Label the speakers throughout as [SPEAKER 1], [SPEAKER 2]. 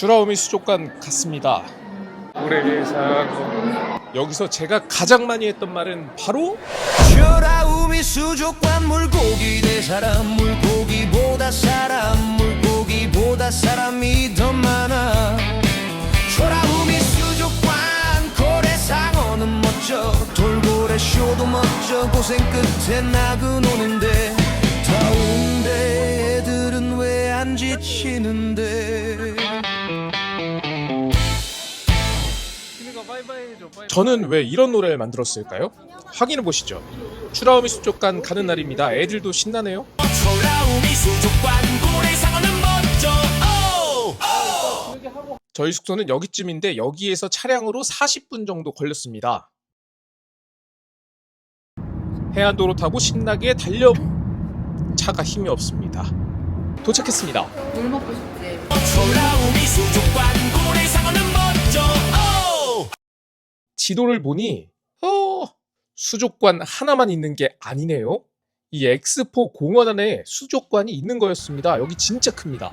[SPEAKER 1] 주라우미 수족관 갔습니다. 고래상 여기서 제가 가장 많이 했던 말은 바로
[SPEAKER 2] 슈라우미 수족관 물고기 대 사람 물고기보다 사람 물고기보다 사람이 더 많아. 슈라우미 수족관 고래상어는 멋져. 돌고래 쇼도 멋져. 고생 끝에 낙은 오는데 더운데 애들은 왜 안 지치는데
[SPEAKER 1] 저는 왜 이런 노래를 만들었을까요? 확인해 보시죠. 추라우미 수족관 가는 날입니다. 애들도 신나네요. 저희 숙소는 여기쯤인데 여기에서 차량으로 40분 정도 걸렸습니다. 해안도로 타고 신나게 달려 차가 힘이 없습니다. 도착했습니다.
[SPEAKER 3] 물 먹고 싶지.
[SPEAKER 1] 지도를 보니 어, 수족관 하나만 있는 게 아니네요. 이 엑스포 공원 안에 수족관이 있는 거였습니다. 여기 진짜 큽니다.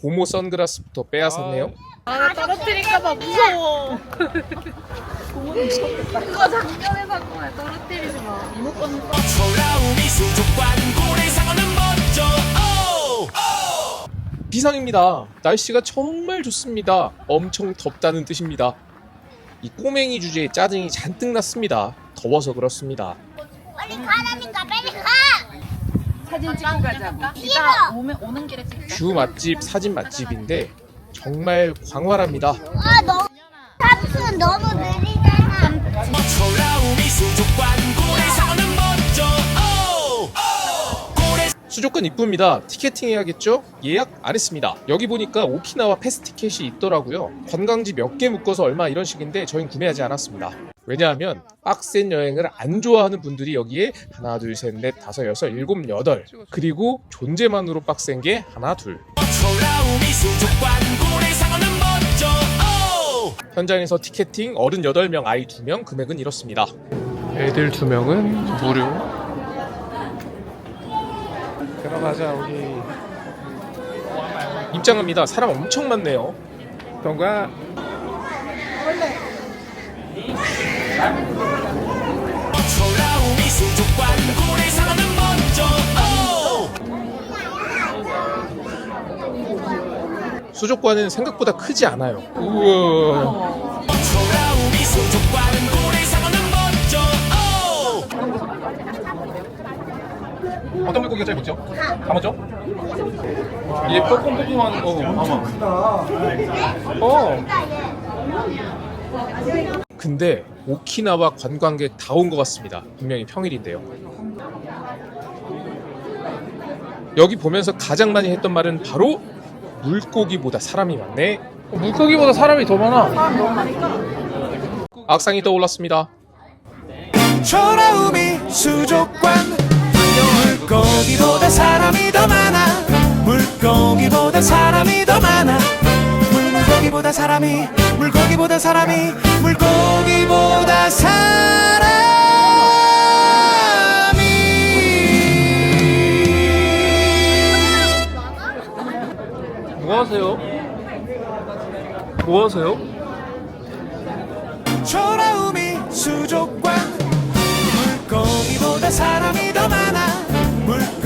[SPEAKER 1] 고모 선글라스부터 빼앗았네요.
[SPEAKER 3] 아, 나 떨어뜨릴까봐 무서워. 그거 작년에 산 거야. 떨어뜨리지 마. 이모건
[SPEAKER 1] 비상입니다. 날씨가 정말 좋습니다. 엄청 덥다는 뜻입니다. 이 꼬맹이 주제에 짜증이 잔뜩 났습니다. 더워서 그렇습니다.
[SPEAKER 4] 빨리 가라니까 빨리 가!
[SPEAKER 3] 사진 찍고 가자고. 이따 오면 오는 길에 찍자.
[SPEAKER 1] 뷰 맛집, 사진 맛집인데 정말 광활합니다.
[SPEAKER 4] 아 너무 삼촌 너무 느리잖아
[SPEAKER 2] 수족관
[SPEAKER 1] 이쁩니다. 티켓팅 해야겠죠? 예약 안 했습니다. 여기 보니까 오키나와 패스 티켓이 있더라고요. 관광지 몇 개 묶어서 얼마 이런 식인데 저희는 구매하지 않았습니다. 왜냐하면 빡센 여행을 안 좋아하는 분들이 여기에 하나 둘 셋 넷 다섯 여섯 일곱 여덟 그리고 존재만으로 빡센 게 하나 둘! 현장에서 티켓팅 어른 8명 아이 2명 금액은 이렇습니다. 애들 2명은 무료. 들어가자 우리. 입장합니다. 사람 엄청 많네요.
[SPEAKER 2] 오!
[SPEAKER 1] 수족관은 생각보다 크지 않아요. 우와. 어떤 물고기가 제일 멋져? 가만죠? 얘 뽀꼼뽀꼼한 거 봐봐. 어. 근데 오키나와 관광객 다 온 것 같습니다. 분명히 평일인데요. 여기 보면서 가장 많이 했던 말은 바로 물고기보다 사람이 많네. 물고기보다 사람이 더 많아. 악상이 떠올랐습니다.
[SPEAKER 2] 슈라우미 수족관 물 고기보다 사람이 더 많아. 물고기보다 사람이 더 많아. 물고기보다 사람이 물고기보다 사람이 물고기보다 사람이.
[SPEAKER 1] 뭐 하세요? 뭐 하세요?
[SPEAKER 2] 초라우미 수족관. 물고기보다 사람이 더 많아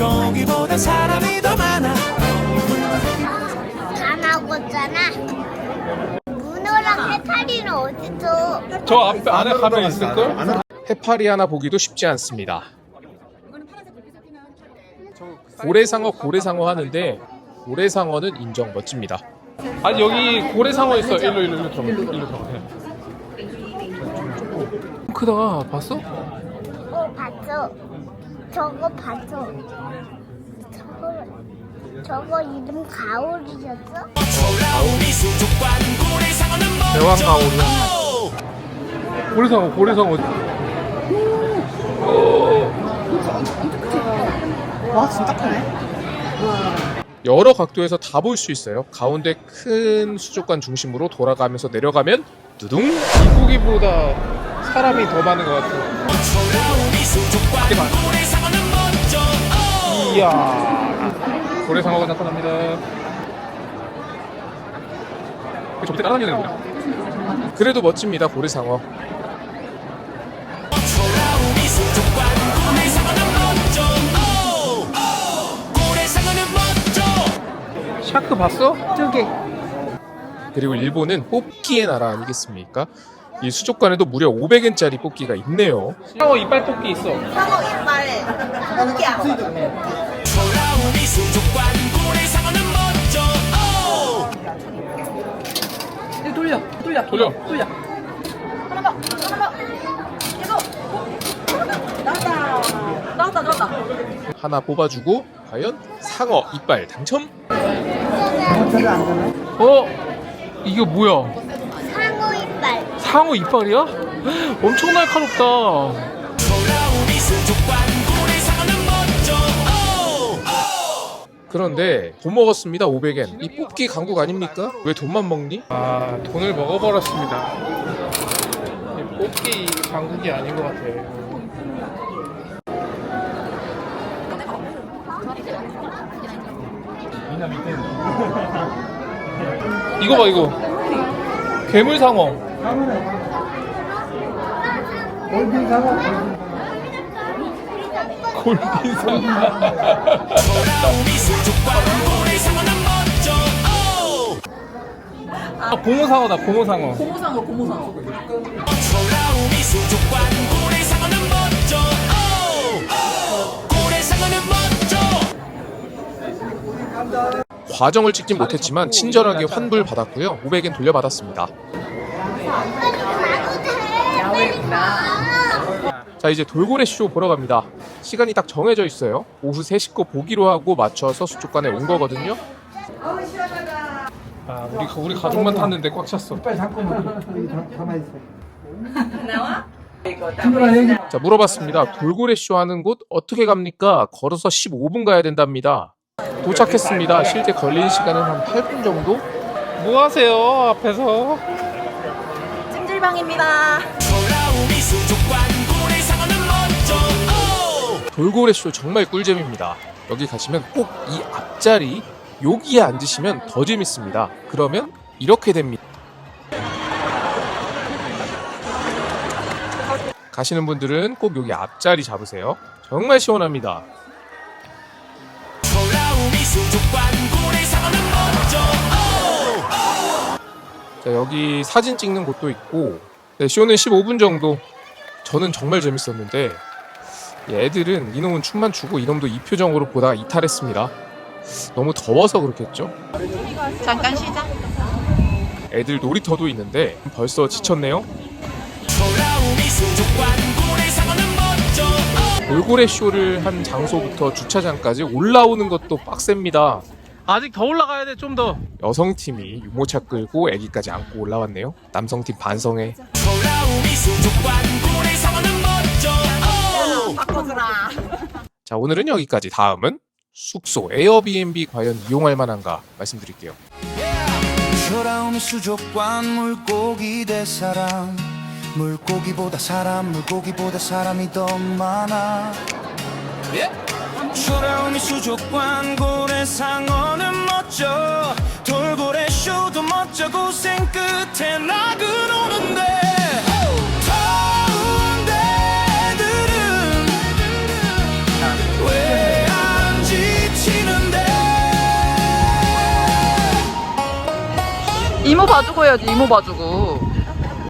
[SPEAKER 2] 물고기보다 사람이 더 많아
[SPEAKER 4] 다 나오잖아 문어랑 해파리는 어딨어
[SPEAKER 1] 저 앞에 안에 가면 있을걸? 해파리 하나 보기도 쉽지 않습니다. 고래상어 고래상어 하는데 고래상어는 인정 멋집니다. 아니 여기 고래상어 있어. 일로 일로 일로 들어가. 일로 들어가. 크다. 봤어?
[SPEAKER 4] 어 봤어 저거 봤어 저거 저거 이름 가오리였어?
[SPEAKER 1] 대왕. 오! 고래상어 고래상어.
[SPEAKER 3] 와 진짜 크네.
[SPEAKER 1] 여러 각도에서 다 볼 수 있어요. 가운데 큰 수족관 중심으로 돌아가면서 내려가면 두둥. 물고기보다 사람이 더 많은 것 같아요. 이야. 고래상어가 나타납니다. 저때 따라다니는 거야. 그래도 멋집니다 고래상어. 샤크 봤어?
[SPEAKER 3] 저기.
[SPEAKER 1] 그리고 일본은 뽑기의 나라 아니겠습니까? 이 수족관에도 무려 500엔짜리 뽑기가 있네요. 상어 이빨 뽑기 있어.
[SPEAKER 3] 상어 이빨. 뽑기야.
[SPEAKER 2] 초라움이 수족관 고래 상어는 멋져 오,
[SPEAKER 3] 돌려. 돌려.
[SPEAKER 1] 돌려.
[SPEAKER 3] 돌려. 하나 더. 하나 더. 계속. 어? 나왔다. 나왔다. 나왔다.
[SPEAKER 1] 하나 뽑아주고 과연 상어 이빨 당첨? 어? 이게 뭐야?
[SPEAKER 4] 상어 이빨.
[SPEAKER 1] 상어 이빨이야? 엄청 날카롭다. 그런데 돈 먹었습니다 500엔. 이 뽑기 강국 아닙니까? 왜 돈만 먹니? 아 돈을 먹어버렸습니다. 이 뽑기 강국이 아닌 것 같아. 이거 봐 이거 괴물 상어. 골빈 상어.
[SPEAKER 2] 초라움이 수족관 고래상어는 멋져 오,
[SPEAKER 1] 아, 고무상어다 고무상어.
[SPEAKER 3] 고무상어. 고무상어.
[SPEAKER 1] 과정을 찍진 못했지만 친절하게 환불 받았고요. 500엔 돌려받았습니다. 자 이제 돌고래 쇼 보러 갑니다. 시간이 딱 정해져 있어요. 오후 3시 거 보기로 하고 맞춰서 수족관에 온 거거든요. 아 우리 우리 가족만 탔는데 꽉 찼어.
[SPEAKER 5] 빨리 잠깐만?
[SPEAKER 1] 자 물어봤습니다. 돌고래 쇼 하는 곳 어떻게 갑니까? 걸어서 15분 가야 된답니다. 도착했습니다. 실제 걸린 시간은 한 8분 정도? 뭐 하세요 앞에서?
[SPEAKER 3] 찜질방입니다.
[SPEAKER 2] 초라움이 수족관 고래상어는 멋져 오,
[SPEAKER 1] 돌고래 쇼 정말 꿀잼입니다. 여기 가시면 꼭 이 앞자리 여기에 앉으시면 더 재밌습니다. 그러면 이렇게 됩니다. 가시는 분들은 꼭 여기 앞자리 잡으세요. 정말 시원합니다. 자, 여기 사진 찍는 곳도 있고 네, 쇼는 15분 정도. 저는 정말 재밌었는데 이 애들은 이놈은 춤만 추고 이놈도 이 표정으로 보다가 이탈했습니다. 너무 더워서 그렇겠죠?
[SPEAKER 3] 잠깐 쉬자.
[SPEAKER 1] 애들 놀이터도 있는데 벌써 지쳤네요. 돌고래 쇼를 한 장소부터 주차장까지 올라오는 것도 빡셉니다. 아직 더 올라가야 돼, 좀 더. 여성팀이 유모차 끌고 애기까지 안고 올라왔네요. 남성팀 반성해.
[SPEAKER 3] 바꿔주라.
[SPEAKER 1] 자, 오늘은 여기까지. 다음은 숙소, 에어비앤비 과연 이용할 만한가 말씀드릴게요.
[SPEAKER 2] 초라움이 수족관 물고기 대 사람 물고기보다 사람 물고기보다 사람이 더 많아 초라움이 수족관 고래 상어는 멋져 돌고래 쇼도 멋져 고생 끝에 낙은 오는데 더운데 애들은 왜 안 지치는데
[SPEAKER 3] 이모 봐주고 해야지. 이모 봐주고.